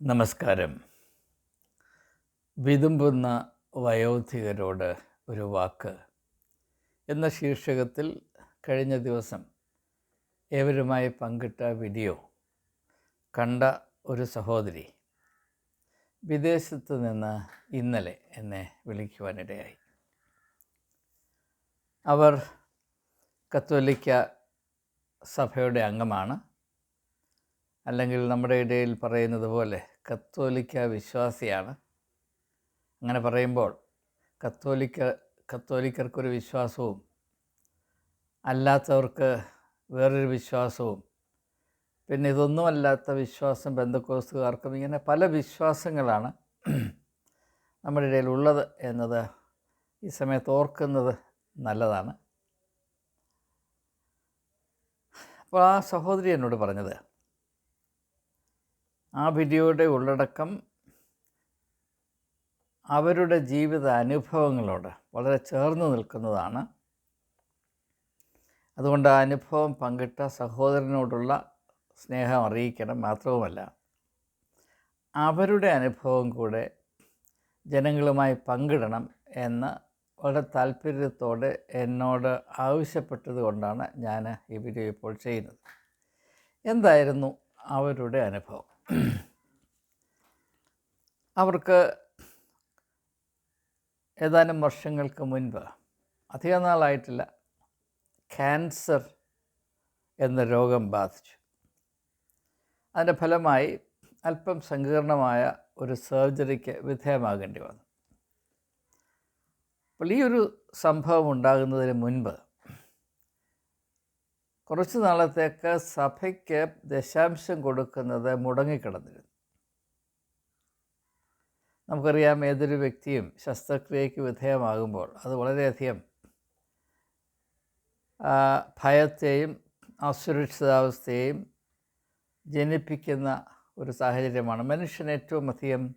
നമസ്കാരം. വിതുമ്പുന്ന വയോധികരോട് ഒരു വാക്ക്. എന്ന ശീർഷകത്തിൽ കഴിഞ്ഞ ദിവസം ഏവരുമായി പങ്കിട്ട വീഡിയോ കണ്ട ഒരു സഹോദരി വിദേശത്ത് നിന്ന് ഇന്നലെ എന്നെ വിളിക്കുവാനിടയായി. അവർ കത്തോലിക്ക സഭയുടെ അംഗമാണ്. അല്ലെങ്കിൽ നമ്മുടെ ഇടയിൽ പറയുന്നത് പോലെ കത്തോലിക്ക വിശ്വാസിയാണ്. അങ്ങനെ പറയുമ്പോൾ കത്തോലിക്ക കത്തോലിക്കർക്കൊരു വിശ്വാസവും അല്ലാത്തവർക്ക് വേറൊരു വിശ്വാസവും പിന്നെ ഇതൊന്നുമല്ലാത്ത വിശ്വാസം ബന്ധക്കോസുകാർക്കും ഇങ്ങനെ പല വിശ്വാസങ്ങളാണ് നമ്മുടെ ഇടയിൽ ഉള്ളത് എന്നത് ഈ സമയത്ത് ഓർക്കുന്നത് നല്ലതാണ്. അപ്പോൾ ആ സഹോദരി എന്നോട് പറഞ്ഞത് ആ വിധിയുടെ ഉള്ളടക്കം അവരുടെ ജീവിത അനുഭവങ്ങളോട് വളരെ ചേർന്ന് നിൽക്കുന്നതാണ്. അതുകൊണ്ട് ആ അനുഭവം പങ്കിട്ട സഹോദരനോടുള്ള സ്നേഹം അറിയിക്കണം മാത്രവുമല്ല. അവരുടെ അനുഭവം കൂടെ ജനങ്ങളുമായി പങ്കിടണം എന്ന് വളരെ താല്പര്യത്തോടെ എന്നോട് ആവശ്യപ്പെട്ടത് കൊണ്ടാണ് ഞാൻ ഈ വീഡിയോ ഇപ്പോൾ ചെയ്യുന്നത്. എന്തായിരുന്നു അവരുടെ അനുഭവം? അവർക്ക് ഏതാനും വർഷങ്ങൾക്ക് മുൻപ് അധിക നാളായിട്ടില്ല ക്യാൻസർ എന്ന രോഗം ബാധിച്ചു. അതിന്റെ ഫലമായി അല്പം സങ്കീർണമായ ഒരു സർജറിക്ക് വിധേയമാകേണ്ടി വന്നു. അപ്പോൾ ഈ ഒരു സംഭവം ഉണ്ടാകുന്നതിന് മുൻപ് കുറച്ച് നാളത്തേക്ക് സഭയ്ക്ക് ദശാംശം കൊടുക്കുന്നത് മുടങ്ങിക്കിടന്നിരുന്നു. നമുക്കറിയാം ഏതൊരു വ്യക്തിയും ശസ്ത്രക്രിയയ്ക്ക് വിധേയമാകുമ്പോൾ അത് വളരെയധികം ഭയത്തെയും അസുരക്ഷിതാവസ്ഥയെയും ജനിപ്പിക്കുന്ന ഒരു സാഹചര്യമാണ്. മനുഷ്യൻ ഏറ്റവും അധികം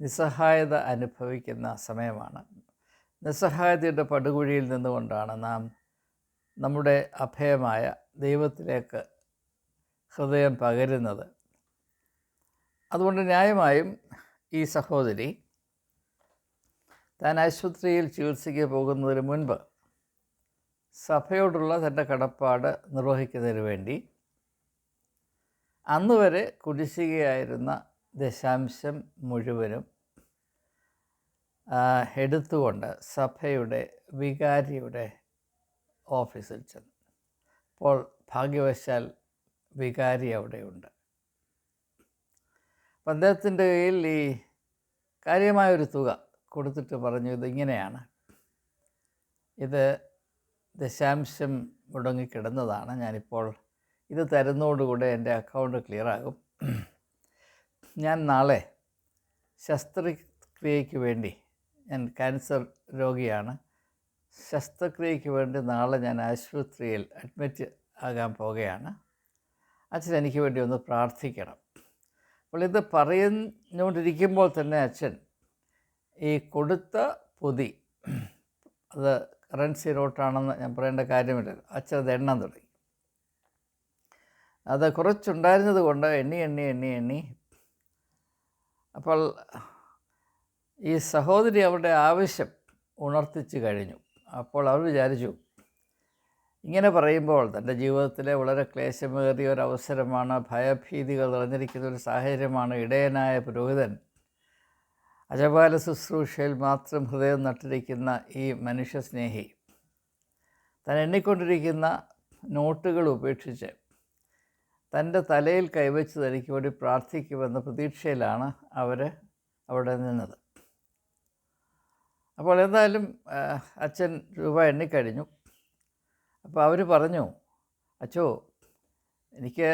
നിസ്സഹായത അനുഭവിക്കുന്ന സമയമാണ്. നിസ്സഹായതയുടെ പടുകുഴിയിൽ നിന്നുകൊണ്ടാണ് നാം നമ്മുടെ അഭയമായ ദൈവത്തിലേക്ക് ഹൃദയം പകരുന്നത്. അതുകൊണ്ട് ന്യായമായും ഈ സഹോദരി താൻ ആശുപത്രിയിൽ ചികിത്സയ്ക്ക് പോകുന്നതിന് മുൻപ് സഭയോടുള്ള തന്റെ കടപ്പാട് നിർവഹിക്കുന്നതിന് വേണ്ടി അന്ന് വരെ കുടിശ്ശികയായിരുന്ന ദശാംശം മുഴുവനും എടുത്തുകൊണ്ട് സഭയുടെ വികാരിയുടെ ഓഫീസിൽ ചെന്നു. അപ്പോൾ ഭാഗ്യവശാൽ വികാരി അവിടെയുണ്ട്. അപ്പം അദ്ദേഹത്തിന്റെ കയ്യിൽ ഈ കാര്യമായൊരു തുക കൊടുത്തിട്ട് പറഞ്ഞു ഇതിങ്ങനെയാണ്. ഇത് ദശാംശം മുടങ്ങിക്കിടന്നതാണ്. ഞാനിപ്പോൾ ഇത് തരുന്നതോടുകൂടെ എന്റെ അക്കൗണ്ട് ക്ലിയർ ആകും ഞാൻ നാളെ ശസ്ത്രക്രിയയ്ക്ക് വേണ്ടി ഞാൻ ക്യാൻസർ രോഗിയാണ്. ശസ്ത്രക്രിയയ്ക്ക് വേണ്ടി നാളെ ഞാൻ ആശുപത്രിയിൽ അഡ്മിറ്റ് ആകാൻ പോകുകയാണ് അച്ഛൻ എനിക്ക് വേണ്ടി ഒന്ന് പ്രാർത്ഥിക്കണം. അപ്പോൾ ഇത് പറഞ്ഞുകൊണ്ടിരിക്കുമ്പോൾ തന്നെ അച്ഛൻ ഈ കൊടുത്ത പൊതി അത് കറൻസി നോട്ടാണെന്ന് ഞാൻ പറയേണ്ട കാര്യമില്ല അച്ഛൻ അത് എണ്ണം തുടങ്ങി. അത് കുറച്ചുണ്ടായിരുന്നത് കൊണ്ട് എണ്ണി എണ്ണി എണ്ണി എണ്ണി. അപ്പോൾ ഈ സഹോദരി അവരുടെ ആവശ്യം ഉണർത്തിച്ചു കഴിഞ്ഞു. അപ്പോൾ അവർ വിചാരിച്ചു ഇങ്ങനെ പറയുമ്പോൾ തന്റെ ജീവിതത്തിലെ വളരെ ക്ലേശമേറിയ ഒരു അവസരമാണ് ഭയഭീതികൾ നിറഞ്ഞിരിക്കുന്ന ഒരു സാഹചര്യമാണ് ഇടയനായ പുരോഹിതൻ. അജപാല ശുശ്രൂഷയിൽ മാത്രം ഹൃദയം നട്ടിരിക്കുന്ന ഈ മനുഷ്യസ്നേഹി താൻ എണ്ണിക്കൊണ്ടിരിക്കുന്ന നോട്ടുകൾ ഉപേക്ഷിച്ച് തന്റെ തലയിൽ കൈവച്ച് തനിക്ക് വേണ്ടി പ്രാർത്ഥിക്കുമെന്ന പ്രതീക്ഷയിലാണ് അവർ അവിടെ നിന്നത്. അപ്പോൾ എന്തായാലും അച്ഛൻ രൂപ എണ്ണിക്കഴിഞ്ഞു. അപ്പോൾ അവർ പറഞ്ഞു അച്ചോ എനിക്ക്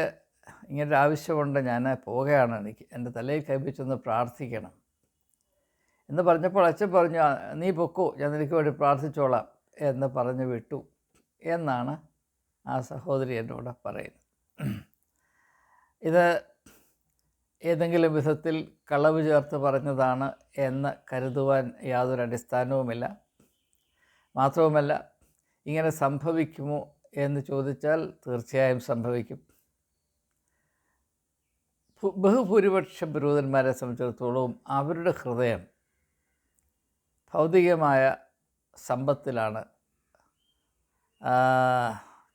ഇങ്ങനൊരു ആവശ്യമുണ്ട് ഞാൻ പോവുകയാണ്. എനിക്ക് എന്റെ തലയിൽ കൈപ്പിച്ചൊന്ന് പ്രാർത്ഥിക്കണം. എന്ന് പറഞ്ഞപ്പോൾ അച്ഛൻ പറഞ്ഞു നീ പൊക്കോ ഞാൻ നിനക്ക് വേണ്ടി പ്രാർത്ഥിച്ചോളാം എന്ന് പറഞ്ഞു വിട്ടു. എന്നാണ് ആ സഹോദരി എന്നോട് പറയുന്നത്. ഇത് ഏതെങ്കിലും വിധത്തിൽ കളവ് ചേർത്ത് പറഞ്ഞതാണ് എന്ന് കരുതുവാൻ യാതൊരു അടിസ്ഥാനവുമില്ല. മാത്രവുമല്ല ഇങ്ങനെ സംഭവിക്കുമോ എന്ന് ചോദിച്ചാൽ തീർച്ചയായും സംഭവിക്കും. ബഹുഭൂരിപക്ഷ പുരോഹിതന്മാരെ സംബന്ധിച്ചിടത്തോളം അവരുടെ ഹൃദയം ഭൗതികമായ സമ്പത്തിലാണ്.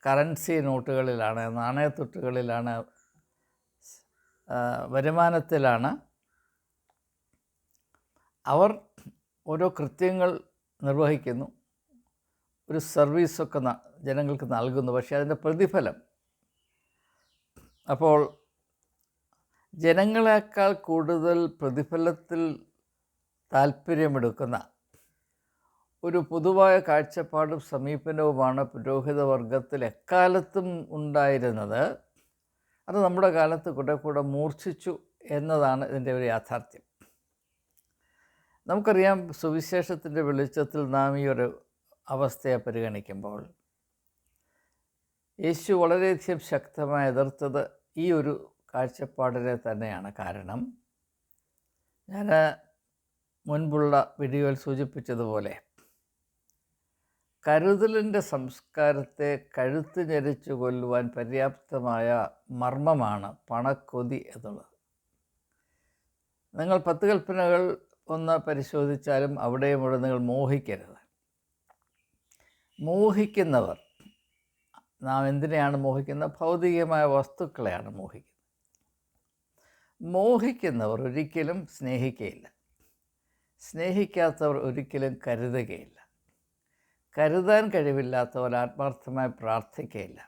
കറൻസി നോട്ടുകളിലാണ് നാണയത്തൊട്ടുകളിലാണ് വരുമാനത്തിലാണ്. അവർ ഓരോ കൃത്യങ്ങൾ നിർവഹിക്കുന്നു. ഒരു സർവീസൊക്കെ ജനങ്ങൾക്ക് നൽകുന്നു. പക്ഷേ അതിന്റെ പ്രതിഫലം. അപ്പോൾ ജനങ്ങളെക്കാൾ കൂടുതൽ പ്രതിഫലത്തിൽ താല്പര്യമെടുക്കുന്ന ഒരു പൊതുവായ കാഴ്ചപ്പാടും സമീപനവുമാണ് പുരോഹിത വർഗത്തിൽ എക്കാലത്തും ഉണ്ടായിരുന്നത്. അത് നമ്മുടെ കാലത്ത് കുറെ കൂടെ മൂർച്ഛിച്ചു എന്നതാണ് ഇതിന്റെ ഒരു യാഥാർത്ഥ്യം. നമുക്കറിയാം സുവിശേഷത്തിന്റെ വെളിച്ചത്തിൽ നാം ഈ ഒരു അവസ്ഥയെ പരിഗണിക്കുമ്പോൾ യേശു വളരെയധികം ശക്തമായി എതിർത്തത് ഈ ഒരു കാഴ്ചപ്പാടിനെ തന്നെയാണ് കാരണം ഞാൻ മുൻപുള്ള വീഡിയോയിൽ സൂചിപ്പിച്ചതുപോലെ കരുതലിന്റെ സംസ്കാരത്തെ കഴുത്ത് ഞെരിച്ചു കൊല്ലുവാൻ പര്യാപ്തമായ മർമ്മമാണ് പണക്കൊതി എന്നുള്ളത്. നിങ്ങൾ പത്ത് കൽപ്പനകൾ ഒന്ന് പരിശോധിച്ചാലും അവിടെയും ഇവിടെ നിങ്ങൾ മോഹിക്കരുത്. മോഹിക്കുന്നവർ നാം എന്തിനെയാണ് മോഹിക്കുന്നത്? ഭൗതികമായ വസ്തുക്കളെയാണ് മോഹിക്കുന്നത്. മോഹിക്കുന്നവർ ഒരിക്കലും സ്നേഹിക്കുകയില്ല സ്നേഹിക്കാത്തവർ ഒരിക്കലും കരുതുകയില്ല. കരുതാൻ കഴിവില്ലാത്തവർ ആത്മാർത്ഥമായി പ്രാർത്ഥിക്കുകയില്ല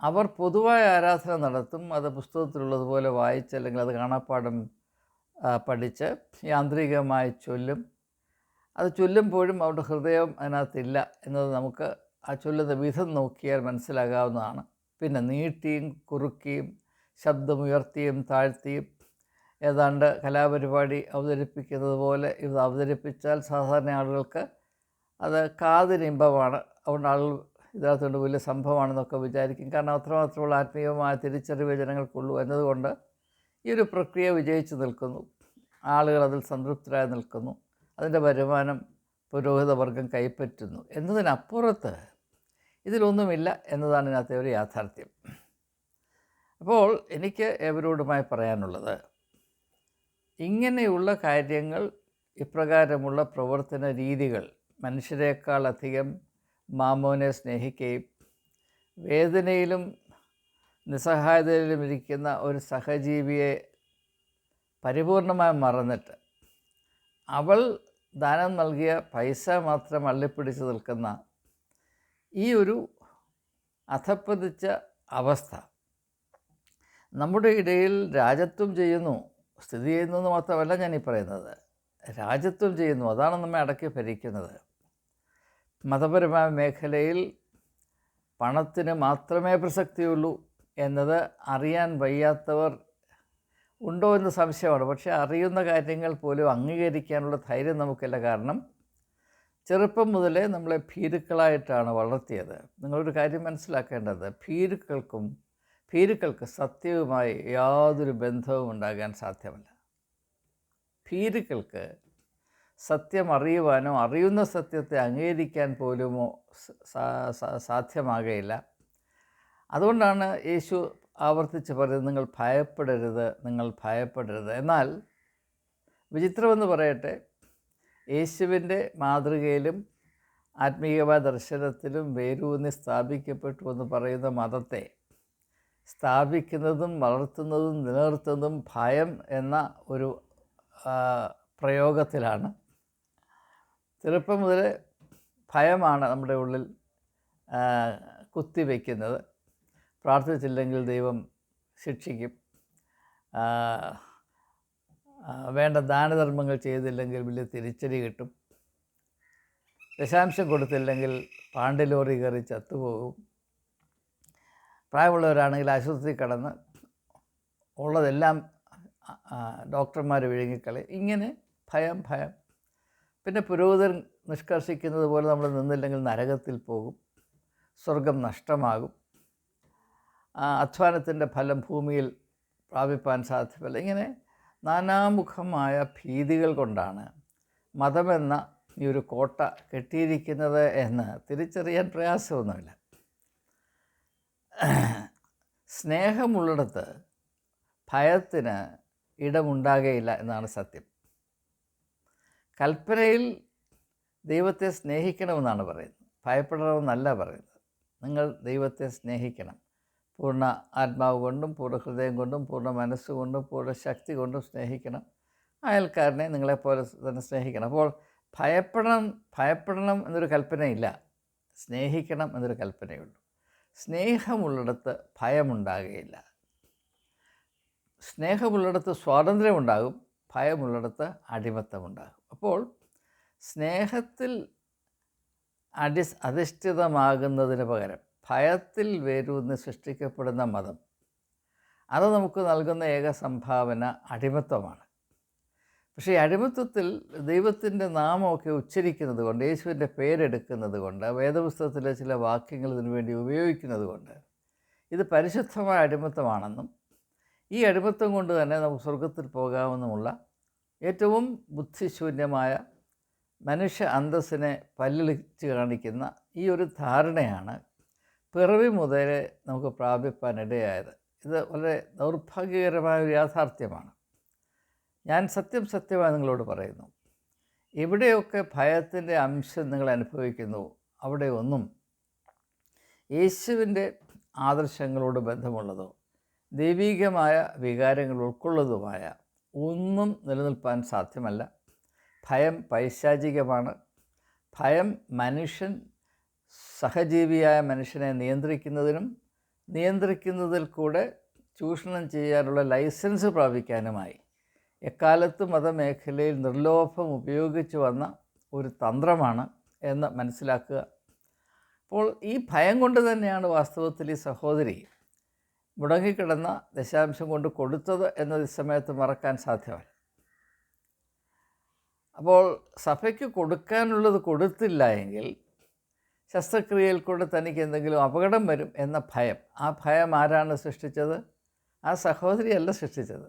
അവർ പൊതുവായ ആരാധന നടത്തും അത് പുസ്തകത്തിലുള്ളതുപോലെ വായിച്ച് അല്ലെങ്കിൽ അത് കാണാപ്പാടം പഠിച്ച് യാന്ത്രികമായി ചൊല്ലും. അത് ചൊല്ലുമ്പോഴും അവരുടെ ഹൃദയം അതിനകത്തില്ല എന്നത് നമുക്ക് ആ ചൊല്ലുന്ന വിധം നോക്കിയാൽ മനസ്സിലാകാവുന്നതാണ്. പിന്നെ നീട്ടിയും കുറുക്കിയും ശബ്ദമുയർത്തിയും താഴ്ത്തിയും ഏതാണ്ട് കലാപരിപാടി അവതരിപ്പിക്കുന്നത് പോലെ ഇത് അവതരിപ്പിച്ചാൽ സാധാരണ ആളുകൾക്ക് അത് കാതിനിമ്പമാണ് അതുകൊണ്ട് ആളുകൾ ഇതിനകത്തുകൊണ്ട് വലിയ സംഭവമാണെന്നൊക്കെ വിചാരിക്കും. കാരണം അത്രമാത്രമുള്ള ആത്മീയമായ തിരിച്ചറിവ് ജനങ്ങൾക്കുള്ളൂ എന്നതുകൊണ്ട് ഈ ഒരു പ്രക്രിയ വിജയിച്ചു നിൽക്കുന്നു. ആളുകൾ അതിൽ സംതൃപ്തരായി നിൽക്കുന്നു. അതിന്റെ വരുമാനം പുരോഹിത വർഗം കൈപ്പറ്റുന്നു. എന്നതിനപ്പുറത്ത് ഇതിലൊന്നുമില്ല എന്നതാണ് ഇതിനകത്തെ ഒരു യാഥാർത്ഥ്യം. അപ്പോൾ എനിക്ക് ഏവരോടുമായി പറയാനുള്ളത് ഇങ്ങനെയുള്ള കാര്യങ്ങൾ ഇപ്രകാരമുള്ള പ്രവർത്തന രീതികൾ മനുഷ്യരെക്കാൾ അധികം മാമോനെ സ്നേഹിക്കുകയും വേദനയിലും നിസ്സഹായതയിലും ഇരിക്കുന്ന ഒരു സഹജീവിയെ പരിപൂർണമായി മറന്നിട്ട് അവൾ ദാനം നൽകിയ പൈസ മാത്രം അള്ളിപ്പിടിച്ച് നിൽക്കുന്ന ഈ ഒരു അധപ്പതിച്ച അവസ്ഥ നമ്മുടെ ഇടയിൽ രാജത്വം ചെയ്യുന്നു സ്ഥിതി ചെയ്യുന്നു എന്ന് മാത്രമല്ല ഞാൻ ഈ പറയുന്നത്. രാജത്വം ചെയ്യുന്നു അതാണ് നമ്മെ അടക്കി ഭരിക്കുന്നത്. മതപരമായ മേഖലയിൽ പണത്തിന് മാത്രമേ പ്രസക്തിയുള്ളൂ എന്നത് അറിയാൻ വയ്യാത്തവർ ഉണ്ടോ എന്ന് സംശയമാണ്. പക്ഷേ അറിയുന്ന കാര്യങ്ങൾ പോലും അംഗീകരിക്കാനുള്ള ധൈര്യം നമുക്കില്ല. കാരണം ചെറുപ്പം മുതലേ നമ്മളെ ഭീരുക്കളായിട്ടാണ് വളർത്തിയത്. നിങ്ങളൊരു കാര്യം മനസ്സിലാക്കേണ്ടത്. ഭീരുക്കൾക്കും ഭീരുക്കൾക്ക് സത്യവുമായി യാതൊരു ബന്ധവും ഉണ്ടാകാൻ സാധ്യമല്ല. ഭീരുക്കൾക്ക് സത്യം അറിയുവാനോ അറിയുന്ന സത്യത്തെ അംഗീകരിക്കാൻ പോലുമോ സാധ്യമാകയില്ല. അതുകൊണ്ടാണ് യേശു ആവർത്തിച്ച് പറയുന്നത് നിങ്ങൾ ഭയപ്പെടരുത് നിങ്ങൾ ഭയപ്പെടരുത്. എന്നാൽ വിചിത്രമെന്ന് പറയട്ടെ യേശുവിന്റെ മാതൃകയിലും ആത്മീയമായ ദർശനത്തിലും വേരൂന്നി സ്ഥാപിക്കപ്പെട്ടു എന്ന് പറയുന്ന മതത്തെ സ്ഥാപിക്കുന്നതും വളർത്തുന്നതും നിലനിർത്തുന്നതും ഭയം എന്ന ഒരു പ്രയോഗത്തിലാണ്. ചെറുപ്പം മുതൽ ഭയമാണ് നമ്മുടെ ഉള്ളിൽ കുത്തിവെക്കുന്നത്. പ്രാർത്ഥിച്ചില്ലെങ്കിൽ ദൈവം ശിക്ഷിക്കും. വേണ്ട ദാനധർമ്മങ്ങൾ ചെയ്തില്ലെങ്കിൽ വലിയ തിരിച്ചടി കിട്ടും. ദശാംശം കൊടുത്തില്ലെങ്കിൽ പാണ്ഡിലോറി കയറി ചത്തുപോകും. പ്രായമുള്ളവരാണെങ്കിൽ ആശുപത്രി കടന്ന് ഉള്ളതെല്ലാം ഡോക്ടർമാർ വിഴുങ്ങിക്കളി ഇങ്ങനെ ഭയം ഭയം. പിന്നെ പുരോഹിതൻ നിഷ്കർഷിക്കുന്നത് പോലെ നമ്മൾ നിന്നില്ലെങ്കിൽ നരകത്തിൽ പോകും സ്വർഗം നഷ്ടമാകും. അധ്വാനത്തിന്റെ ഫലം ഭൂമിയിൽ പ്രാപിപ്പാൻ സാധ്യമല്ല ഇങ്ങനെ നാനാമുഖമായ ഭീതികൾ കൊണ്ടാണ് മതമെന്ന ഈ ഒരു കോട്ട കെട്ടിയിരിക്കുന്നത് എന്ന് തിരിച്ചറിയാൻ പ്രയാസമൊന്നുമില്ല. സ്നേഹമുള്ളിടത്ത് ഭയത്തിന് ഇടമുണ്ടാകുകയില്ല എന്നാണ് സത്യം. കൽപ്പനയിൽ ദൈവത്തെ സ്നേഹിക്കണമെന്നാണ് പറയുന്നത്. ഭയപ്പെടണമെന്നല്ല പറയുന്നത്. നിങ്ങൾ ദൈവത്തെ സ്നേഹിക്കണം. പൂർണ ആത്മാവ് കൊണ്ടും പൂർണ ഹൃദയം കൊണ്ടും പൂർണ മനസ്സുകൊണ്ടും പൂർണ ശക്തി കൊണ്ടും സ്നേഹിക്കണം. അയൽക്കാരനെ നിങ്ങളെപ്പോലെ തന്നെ സ്നേഹിക്കണം. അപ്പോൾ ഭയപ്പെടണം ഭയപ്പെടണം എന്നൊരു കൽപ്പനയില്ല. സ്നേഹിക്കണം എന്നൊരു കൽപ്പനയുള്ളൂ. സ്നേഹമുള്ളിടത്ത് ഭയമുണ്ടാകുകയില്ല. സ്നേഹമുള്ളിടത്ത് സ്വാതന്ത്ര്യമുണ്ടാകും ഭയമുള്ളിടത്ത് അടിമത്തമുണ്ടാകും. അപ്പോൾ സ്നേഹത്തിൽ അടി അധിഷ്ഠിതമാകുന്നതിന് പകരം ഭയത്തിൽ വേരൂന്ന് സൃഷ്ടിക്കപ്പെടുന്ന മതം. അത് നമുക്ക് നൽകുന്ന ഏക സംഭാവന അടിമത്വമാണ്. പക്ഷേ അടിമത്വത്തിൽ ദൈവത്തിന്റെ നാമമൊക്കെ ഉച്ചരിക്കുന്നത് കൊണ്ട് യേശുവിന്റെ പേരെടുക്കുന്നത് കൊണ്ട് വേദപുസ്തകത്തിലെ ചില വാക്യങ്ങൾ ഇതിനു വേണ്ടി ഉപയോഗിക്കുന്നത് കൊണ്ട് ഇത് പരിശുദ്ധമായ അടിമത്തമാണെന്നും ഈ അടിമത്തം കൊണ്ട് തന്നെ നമുക്ക് സ്വർഗത്തിൽ പോകാമെന്നുമുള്ള ഏറ്റവും ബുദ്ധിശൂന്യമായ മനുഷ്യ അന്തസ്സിനെ പല്ലിളിച്ച് കാണിക്കുന്ന ഈ ഒരു ധാരണയാണ് പിറവി മുതൽ നമുക്ക് പ്രാപിപ്പാനിടയായത് ഇത് വളരെ ദൗർഭാഗ്യകരമായ ഒരു യാഥാർത്ഥ്യമാണ്. ഞാൻ സത്യം സത്യമായി നിങ്ങളോട് പറയുന്നു. എവിടെയൊക്കെ ഭയത്തിന്റെ അംശം നിങ്ങൾ അനുഭവിക്കുന്നു. അവിടെ ഒന്നും യേശുവിന്റെ ആദർശങ്ങളോട് ബന്ധമുള്ളതോ ദൈവീകമായ വികാരങ്ങൾ ഉൾക്കൊള്ളതുമായ ഒന്നും നിലനിൽപ്പാൻ സാധ്യമല്ല. ഭയം പൈശാചികമാണ്. ഭയം മനുഷ്യൻ സഹജീവിയായ മനുഷ്യനെ നിയന്ത്രിക്കുന്നതിനും നിയന്ത്രിക്കുന്നതിൽ കൂടെ ചൂഷണം ചെയ്യാനുള്ള ലൈസൻസ് പ്രാപിക്കാനുമായി. എക്കാലത്തും മതമേഖലയിൽ നിർലോഭം ഉപയോഗിച്ചു വന്ന ഒരു തന്ത്രമാണ് എന്ന് മനസ്സിലാക്കുക. അപ്പോൾ ഈ ഭയം കൊണ്ട് തന്നെയാണ് വാസ്തവത്തിൽ ഈ സഹോദരി മുടങ്ങിക്കിടന്ന ദശാംശം കൊണ്ട് കൊടുത്തത് എന്നത് സമയത്ത് മറക്കാൻ സാധ്യമല്ല. അപ്പോൾ സഭയ്ക്ക് കൊടുക്കാനുള്ളത് കൊടുത്തില്ല എങ്കിൽ ശസ്ത്രക്രിയയിൽ കൂടെ തനിക്ക് എന്തെങ്കിലും അപകടം വരും എന്ന ഭയം. ആ ഭയം ആരാണ് സൃഷ്ടിച്ചത്? ആ സഹോദരിയല്ല സൃഷ്ടിച്ചത്.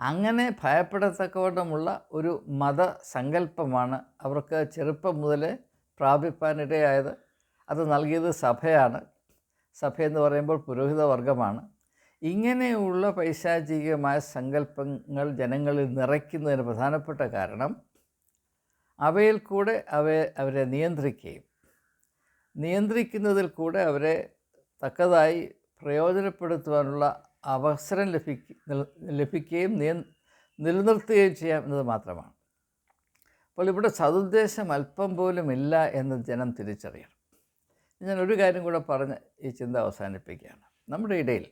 അങ്ങനെ ഭയപ്പെടത്തക്കവണ്ണമുള്ള ഒരു മതസങ്കല്പമാണ് അവർക്ക് ചെറുപ്പം മുതലേ പ്രാപിപ്പാനിടയായത്. അത് നൽകിയത് സഭയാണ്. സഭയെന്ന് പറയുമ്പോൾ പുരോഹിത വർഗമാണ് ഇങ്ങനെയുള്ള പൈശാചികമായ സങ്കല്പങ്ങൾ ജനങ്ങളിൽ നിറയ്ക്കുന്നതിന് പ്രധാനപ്പെട്ട കാരണം അവയിൽ കൂടെ അവയെ അവരെ നിയന്ത്രിക്കുകയും നിയന്ത്രിക്കുന്നതിൽ കൂടെ അവരെ തക്കതായി പ്രയോജനപ്പെടുത്തുവാനുള്ള അവസരം ലഭിക്ക ലഭിക്കുകയും നിയ നിലനിർത്തുകയും ചെയ്യാം എന്നത് മാത്രമാണ്. അപ്പോൾ ഇവിടെ സതുദ്ദേശം അല്പം പോലും ഇല്ല എന്ന് ജനം തിരിച്ചറിയണം. ഞാൻ ഒരു കാര്യം കൂടെ പറഞ്ഞ് ഈ ചിന്ത അവസാനിപ്പിക്കുകയാണ്. നമ്മുടെ ഇടയിൽ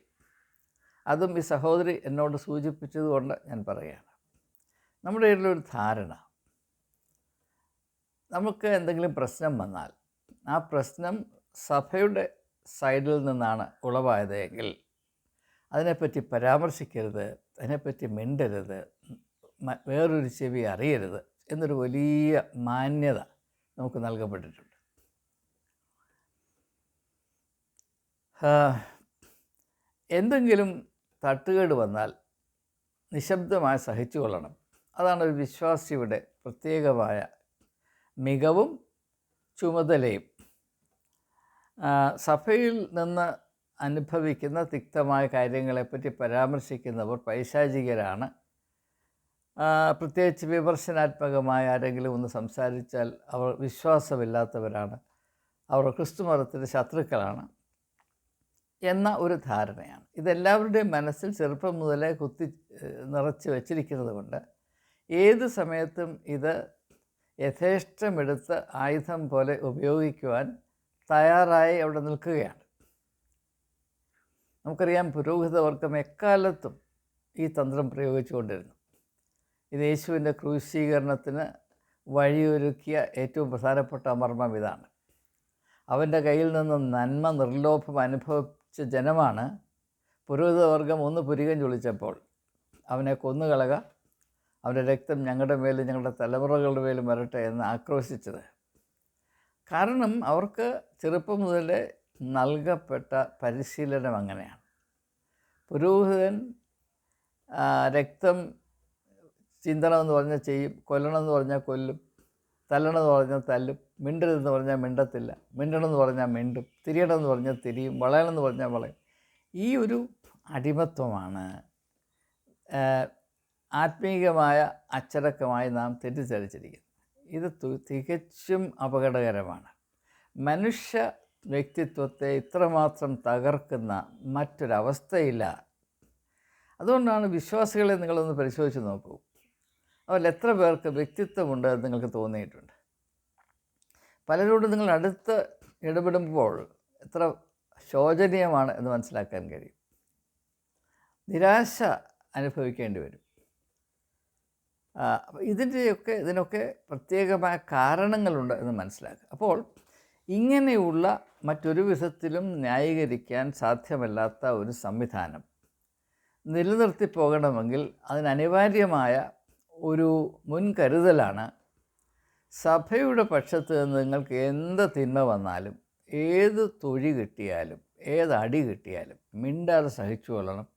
അതും ഈ സഹോദരി എന്നോട് സൂചിപ്പിച്ചതുകൊണ്ട് ഞാൻ പറയുകയാണ്. നമ്മുടെ ഇടയിലൊരു ധാരണ. നമുക്ക് എന്തെങ്കിലും പ്രശ്നം വന്നാൽ ആ പ്രശ്നം സഭയുടെ സൈഡിൽ നിന്നാണ് ഉളവായതെങ്കിൽ അതിനെപ്പറ്റി പരാമർശിക്കരുത് അതിനെപ്പറ്റി മിണ്ടരുത് വേറൊരു ചെവി അറിയരുത് എന്നൊരു വലിയ മാന്യത നമുക്ക് നൽകപ്പെട്ടിട്ടുണ്ട്. എന്തെങ്കിലും തട്ടുകേട് വന്നാൽ നിശബ്ദമായി സഹിച്ചു കൊള്ളണം അതാണ് ഒരു വിശ്വാസിയുടെ പ്രത്യേകമായ മികവും ചുമതലയും. സഭയിൽ നിന്ന് അനുഭവിക്കുന്ന തിക്തമായ കാര്യങ്ങളെപ്പറ്റി പരാമർശിക്കുന്നവർ പൈശാചികരാണ്. പ്രത്യേകിച്ച് വിമർശനാത്മകമായ ആരെങ്കിലും ഒന്ന് സംസാരിച്ചാൽ അവർ വിശ്വാസമില്ലാത്തവരാണ്. അവർ ക്രിസ്തു മതത്തിന്റെ ശത്രുക്കളാണ്. എന്ന ഒരു ധാരണയാണ്. ഇതെല്ലാവരുടെയും മനസ്സിൽ ചെറുപ്പം മുതലേ കുത്തി നിറച്ച് വച്ചിരിക്കുന്നത് കൊണ്ട് ഏത് സമയത്തും ഇത് യഥേഷ്ടമെടുത്ത് ആയുധം പോലെ ഉപയോഗിക്കുവാൻ തയ്യാറായി അവിടെ നിൽക്കുകയാണ്. നമുക്കറിയാം പുരോഹിതവർഗം എക്കാലത്തും ഈ തന്ത്രം പ്രയോഗിച്ചുകൊണ്ടിരുന്നു. ഇത് യേശുവിന്റെ ക്രൂശീകരണത്തിന് വഴിയൊരുക്കിയ ഏറ്റവും പ്രധാനപ്പെട്ട മർമ്മം ഇതാണ്. അവന്റെ കയ്യിൽ നിന്ന് നന്മ നിർലോഭം അനുഭവിച്ച ജനമാണ്. പുരോഹിതവർഗം ഒന്ന് പുരികം ചൊളിച്ചപ്പോൾ അവനെ കൊന്നുകളക അവന്റെ രക്തം ഞങ്ങളുടെ മേലും ഞങ്ങളുടെ തലമുറകളുടെ മേലും വരട്ടെ എന്ന് ആക്രോശിച്ചത്. കാരണം അവർക്ക് ചെറുപ്പം മുതലേ നൽകപ്പെട്ട പരിശീലനം അങ്ങനെയാണ്. പുരോഹിതൻ രക്തം ചിന്തണമെന്ന് പറഞ്ഞാൽ ചെയ്യും കൊല്ലണമെന്ന് പറഞ്ഞാൽ കൊല്ലും തല്ലണമെന്ന് പറഞ്ഞാൽ തല്ലും മിണ്ടരുതെന്ന് പറഞ്ഞാൽ മിണ്ടത്തില്ല. മിണ്ടണമെന്ന് പറഞ്ഞാൽ മിണ്ടും. തിരിയണമെന്ന് പറഞ്ഞാൽ തിരിയും. വളയണമെന്ന് പറഞ്ഞാൽ വളയും. ഈ ഒരു അടിമത്വമാണ് ആത്മീകമായ അച്ചടക്കമായി നാം തെറ്റിദ്ധരിച്ചിരിക്കുന്നത്. ഇത് തികച്ചും അപകടകരമാണ്. മനുഷ്യ വ്യക്തിത്വത്തെ ഇത്രമാത്രം തകർക്കുന്ന മറ്റൊരവസ്ഥയില്ല. അതുകൊണ്ടാണ് വിശ്വാസികളെ നിങ്ങളൊന്ന് പരിശോധിച്ച് നോക്കൂ. അവരിൽ എത്ര പേർക്ക് വ്യക്തിത്വമുണ്ട് നിങ്ങൾക്ക് തോന്നിയിട്ടുണ്ട്? പലരോടും നിങ്ങൾ അടുത്ത് ഇടപെടുമ്പോൾ എത്ര ശോചനീയമാണ് എന്ന് മനസ്സിലാക്കാൻ കഴിയും. നിരാശ അനുഭവിക്കേണ്ടി വരും. ഇതിന്റെയൊക്കെ ഇതിനൊക്കെ പ്രത്യേകമായ കാരണങ്ങളുണ്ട് എന്ന് മനസ്സിലാക്കുക. അപ്പോൾ ഇങ്ങനെയുള്ള മറ്റൊരു വിധത്തിലും ന്യായീകരിക്കാൻ സാധ്യമല്ലാത്ത ഒരു സംവിധാനം നിലനിർത്തി പോകണമെങ്കിൽ അതിനനിവാര്യമായ ഒരു മുൻകരുതലാണ് സഭയുടെ പക്ഷത്ത് നിന്ന് നിങ്ങൾക്ക് എന്ത് തിന്മ വന്നാലും ഏത് തൊഴി കിട്ടിയാലും ഏത് അടി കിട്ടിയാലും മിണ്ടാതെ സഹിച്ചു കൊള്ളണം.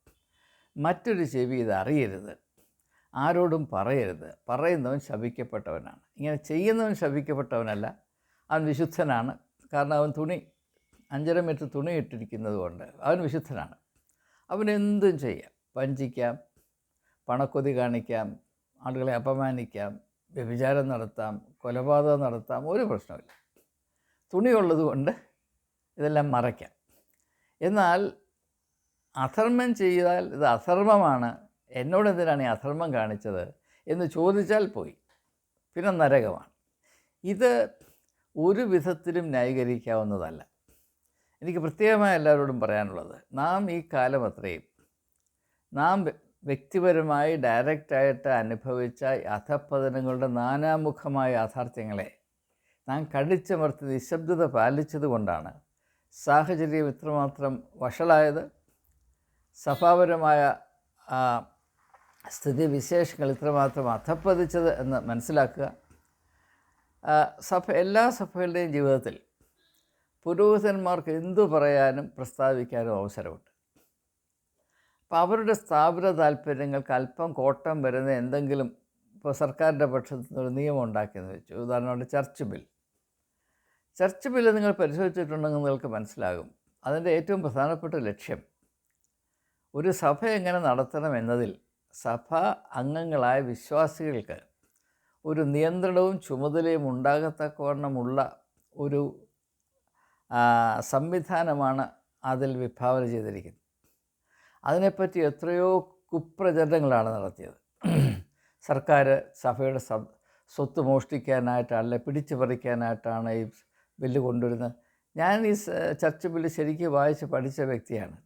മറ്റൊരു ചെവി ഇത് അറിയരുത്. ആരോടും പറയരുത്. പറയുന്നവൻ ശപിക്കപ്പെട്ടവനാണ്. ഇങ്ങനെ ചെയ്യുന്നവൻ ശപിക്കപ്പെട്ടവനല്ല. അവൻ വിശുദ്ധനാണ്. കാരണം അവൻ തുണി അഞ്ചര മീറ്റർ തുണി ഇട്ടിരിക്കുന്നത് കൊണ്ട് അവൻ വിശുദ്ധനാണ്. അവൻ എന്തും ചെയ്യാം. വഞ്ചിക്കാം പണക്കൊതി കാണിക്കാം ആളുകളെ അപമാനിക്കാം വ്യഭിചാരം നടത്താം കൊലപാതകം നടത്താം ഒരു പ്രശ്നമില്ല തുണിയുള്ളത് കൊണ്ട് ഇതെല്ലാം മറയ്ക്കാം. എന്നാൽ അധർമ്മം ചെയ്താൽ ഇത് അധർമ്മമാണ് എന്നോട് എന്തിനാണ് ഈ അധർമ്മം കാണിച്ചത് എന്ന് ചോദിച്ചാൽ പോയി. പിന്നെ നരകമാണ്. ഇത് ഒരു വിധത്തിലും ന്യായീകരിക്കാവുന്നതല്ല. എനിക്ക് പ്രത്യേകമായി എല്ലാവരോടും പറയാനുള്ളത് നാം ഈ കാലം അത്രയും നാം വ്യക്തിപരമായി ഡയറക്റ്റായിട്ട് അനുഭവിച്ച അധപ്പതനങ്ങളുടെ നാനാമുഖമായ യാഥാർത്ഥ്യങ്ങളെ നാം കടിച്ചമർത്തി നിശബ്ദത പാലിച്ചതുകൊണ്ടാണ് സാഹചര്യം ഇത്രമാത്രം വഷളായത്. സഭാപരമായ സ്ഥിതിവിശേഷങ്ങൾ ഇത്രമാത്രം അധപ്പതിച്ചത് എന്ന് മനസ്സിലാക്കുക. സഭ എല്ലാ സഭകളുടെയും ജീവിതത്തിൽ പുരോഹിതന്മാർക്ക് എന്തു പറയാനും പ്രസ്താവിക്കാനും അവസരമുണ്ട്. അപ്പോൾ അവരുടെ സ്ഥാപന താല്പര്യങ്ങൾക്ക് അല്പം കോട്ടം വരുന്ന എന്തെങ്കിലും ഇപ്പോൾ സർക്കാരിന്റെ പക്ഷത്തു നിന്നൊരു നിയമം ഉണ്ടാക്കിയെന്ന് വെച്ചു. ഉദാഹരണമായിട്ട് ചർച്ച് ബിൽ. ചർച്ച് ബില്ല് നിങ്ങൾ പരിശോധിച്ചിട്ടുണ്ടെങ്കിൽ നിങ്ങൾക്ക് മനസ്സിലാകും. അതിന്റെ ഏറ്റവും പ്രധാനപ്പെട്ട ലക്ഷ്യം ഒരു സഭ എങ്ങനെ നടത്തണം എന്നതിൽ സഭ അംഗങ്ങളായ വിശ്വാസികൾക്ക് ഒരു നിയന്ത്രണവും ചുമതലയും ഉണ്ടാകത്തക്കവണ്ണമുള്ള ഒരു സംവിധാനമാണ് അതിൽ വിഭാവന ചെയ്തിരിക്കുന്നത്. അതിനെപ്പറ്റി എത്രയോ കുപ്രചരണങ്ങളാണ് നടത്തിയത്. സർക്കാർ സഭയുടെ സ്വത്ത് മോഷ്ടിക്കാനായിട്ടല്ല പിടിച്ചു പറിക്കാനായിട്ടാണ് ഈ ബില്ല് കൊണ്ടുവരുന്നത്. ഞാൻ ഈ ചർച്ച ചർച്ച് ബില്ല് ശരിക്കും വായിച്ച് പഠിച്ച വ്യക്തിയാണ്.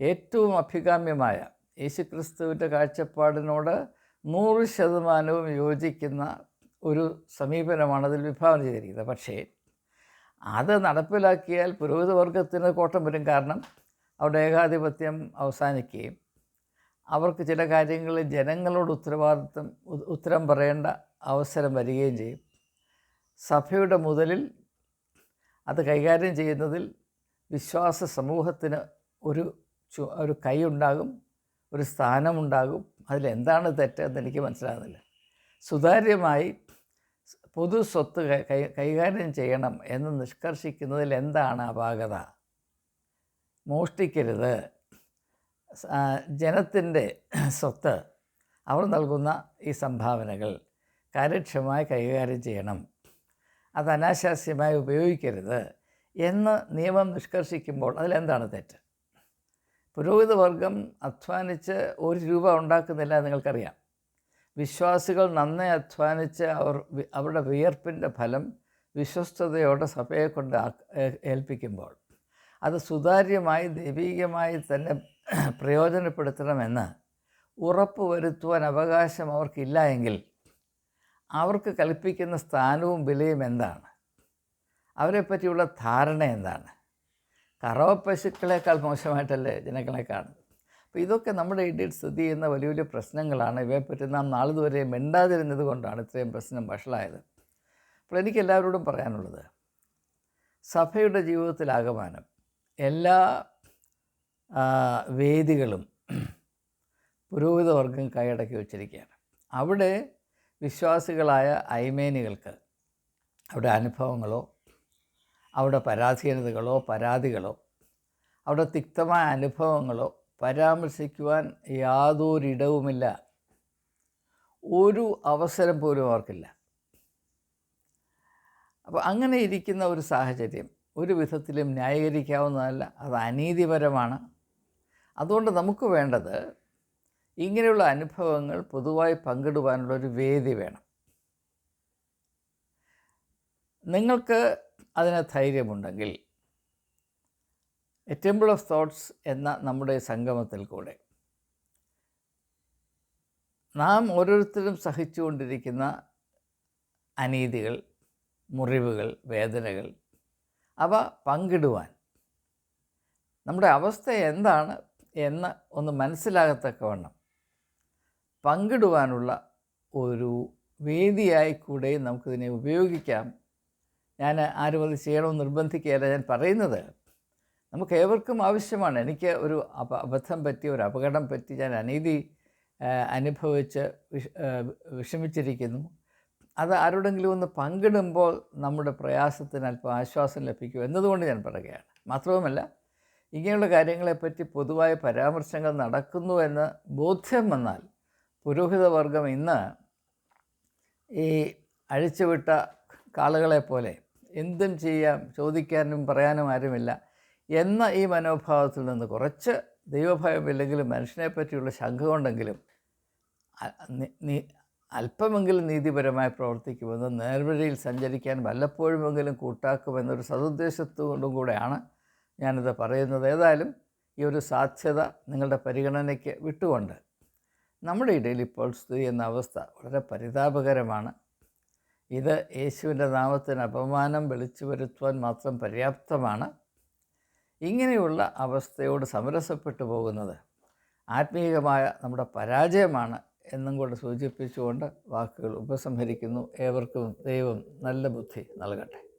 ഏറ്റവും അഭികാമ്യമായ യേശുക്രിസ്തുവിന്റെ കാഴ്ചപ്പാടിനോട് നൂറ് ശതമാനവും യോജിക്കുന്ന ഒരു സമീപനമാണ് അതിൽ വിഭാവനം ചെയ്തിരിക്കുന്നത്. പക്ഷേ അത് നടപ്പിലാക്കിയാൽ പുരോഹിതവർഗത്തിന് കോട്ടം വരും. കാരണം അവരുടെ ഏകാധിപത്യം അവസാനിക്കുകയും അവർക്ക് ചില കാര്യങ്ങളിൽ ജനങ്ങളോട് ഉത്തരവാദിത്വം ഉത്തരം പറയേണ്ട അവസരം വരികയും ചെയ്യും. സഭയുടെ മുതലിൽ അത് കൈകാര്യം ചെയ്യുന്നതിൽ വിശ്വാസ സമൂഹത്തിന് ഒരു ഒരു കൈയുണ്ടാകും ഒരു സ്ഥാനമുണ്ടാകും അതിലെന്താണ് തെറ്റെന്ന് എനിക്ക് മനസ്സിലാകുന്നില്ല. സുതാര്യമായി പൊതു സ്വത്ത് കൈകാര്യം ചെയ്യണം എന്ന് നിഷ്കർഷിക്കുന്നതിൽ എന്താണ് അപാകത? മോഷ്ടിക്കരുത്. ജനത്തിന്റെ സ്വത്ത് അവർ നൽകുന്ന ഈ സംഭാവനകൾ കാര്യക്ഷമമായി കൈകാര്യം ചെയ്യണം. അത് അനാശാസ്യമായി ഉപയോഗിക്കരുത് എന്ന് നിയമം നിഷ്കർഷിക്കുമ്പോൾ അതിലെന്താണ് തെറ്റ്? പുരോഹിത വർഗം അധ്വാനിച്ച് ഒരു രൂപ ഉണ്ടാക്കുന്നില്ല നിങ്ങൾക്കറിയാം. വിശ്വാസികൾ നന്നേ അധ്വാനിച്ച് അവർ അവരുടെ വിയർപ്പിന്റെ ഫലം വിശ്വസ്തയോടെ സഭയെ കൊണ്ട് ഏൽപ്പിക്കുമ്പോൾ അത് സുതാര്യമായി ദൈവീകമായി തന്നെ പ്രയോജനപ്പെടുത്തണമെന്ന് ഉറപ്പ് വരുത്തുവാൻ അവകാശം അവർക്കില്ല എങ്കിൽ അവർക്ക് കൽപ്പിക്കുന്ന സ്ഥാനവും വിലയും എന്താണ്? അവരെപ്പറ്റിയുള്ള ധാരണ എന്താണ്? കറവ പശുക്കളെക്കാൾ മോശമായിട്ടല്ലേ ജനങ്ങളെ കാണുന്നത്? അപ്പോൾ ഇതൊക്കെ നമ്മുടെ ഇടയിൽ സ്ഥിതി ചെയ്യുന്ന വലിയ വലിയ പ്രശ്നങ്ങളാണ്. ഇവയെപ്പറ്റി നാം നാളിതുവരെ മിണ്ടാതിരുന്നത് കൊണ്ടാണ് ഇത്രയും പ്രശ്നം വഷളായത്. അപ്പോൾ എനിക്ക് എല്ലാവരോടും പറയാനുള്ളത് സഭയുടെ ജീവിതത്തിലാകമാനം എല്ലാ വേദികളും പുരോഹിത വർഗം കൈയടക്കി വച്ചിരിക്കുകയാണ്. അവിടെ വിശ്വാസികളായ ഐമേനികൾക്ക് അവിടെ അനുഭവങ്ങളോ അവിടെ പരാധീനതകളോ പരാതികളോ അവിടെ തിക്തമായ അനുഭവങ്ങളോ പരാമർശിക്കുവാൻ യാതൊരിടവുമില്ല. ഒരു അവസരം പോലും അവർക്കില്ല. അപ്പോൾ അങ്ങനെ ഇരിക്കുന്ന ഒരു സാഹചര്യം ഒരു വിധത്തിലും ന്യായീകരിക്കാവുന്നതല്ല. അത് അനീതിപരമാണ്. അതുകൊണ്ട് നമുക്ക് വേണ്ടത് ഇങ്ങനെയുള്ള അനുഭവങ്ങൾ പൊതുവായി പങ്കിടുവാനുള്ള ഒരു വേദി വേണം. നിങ്ങൾക്ക് അതിന് ധൈര്യമുണ്ടെങ്കിൽ എ ടെമ്പിൾ ഓഫ് തോട്ട്സ് എന്ന നമ്മുടെ സംഗമത്തിൽ കൂടെ നാം ഓരോരുത്തരും സഹിച്ചുകൊണ്ടിരിക്കുന്ന അനീതികൾ മുറിവുകൾ വേദനകൾ അവ പങ്കിടുവാൻ. നമ്മുടെ അവസ്ഥ എന്താണ് എന്ന് ഒന്ന് മനസ്സിലാകത്തക്കവണ്ണം പങ്കിടുവാനുള്ള ഒരു വേദിയായി കൂടെ നമുക്കിതിനെ ഉപയോഗിക്കാം. ഞാൻ ആരും അത് ചെയ്യണമെന്ന് നിർബന്ധിക്കുകയല്ല ഞാൻ പറയുന്നത്. നമുക്ക് ഏവർക്കും ആവശ്യമാണ്. എനിക്ക് ഒരു അപ അബദ്ധം പറ്റി ഒരു അപകടം പറ്റി ഞാൻ അനീതി അനുഭവിച്ച് വിഷ വിഷമിച്ചിരിക്കുന്നു. അത് ആരോടെങ്കിലും ഒന്ന് പങ്കിടുമ്പോൾ നമ്മുടെ പ്രയാസത്തിന് അല്പം ആശ്വാസം ലഭിക്കും എന്നതുകൊണ്ട് ഞാൻ പറയുകയാണ്. മാത്രവുമല്ല ഇങ്ങനെയുള്ള കാര്യങ്ങളെപ്പറ്റി പൊതുവായ പരാമർശങ്ങൾ നടക്കുന്നു എന്ന് ബോധ്യം വന്നാൽ പുരോഹിതവർഗം ഇന്ന് ഈ അഴിച്ചുവിട്ട കാളുകളെപ്പോലെ എന്തും ചെയ്യാം ചോദിക്കാനും പറയാനും ആരുമില്ല എന്ന ഈ മനോഭാവത്തിൽ നിന്ന് കുറച്ച് ദൈവഭയമില്ലെങ്കിലും മനുഷ്യനെ പറ്റിയുള്ള ശങ്ക അല്പമെങ്കിലും നീതിപരമായി പ്രവർത്തിക്കുമെന്ന് നേർവഴിയിൽ സഞ്ചരിക്കാൻ വല്ലപ്പോഴുമെങ്കിലും കൂട്ടാക്കുമെന്നൊരു സതുദ്ദേശത്തോടും കൂടെയാണ് ഞാനിത് പറയുന്നത്. ഏതായാലും ഈ ഒരു സാധ്യത നിങ്ങളുടെ പരിഗണനയ്ക്ക് വിട്ടുകൊണ്ട് നമ്മുടെ ഇടയിൽ ഇപ്പോൾ സ്ഥിതി എന്ന അവസ്ഥ വളരെ പരിതാപകരമാണ്. ഇത് യേശുവിന്റെ നാമത്തിന് അപമാനം വിളിച്ചു വരുത്തുവാൻ മാത്രം പര്യാപ്തമാണ്. ഇങ്ങനെയുള്ള അവസ്ഥയോട് സമരസപ്പെട്ടു പോകുന്നത് ആത്മീയമായ നമ്മുടെ പരാജയമാണ് എന്നും കൂടെ സൂചിപ്പിച്ചുകൊണ്ട് വാക്കുകൾ ഉപസംഹരിക്കുന്നു. ഏവർക്കും ദൈവം നല്ല ബുദ്ധി നൽകട്ടെ.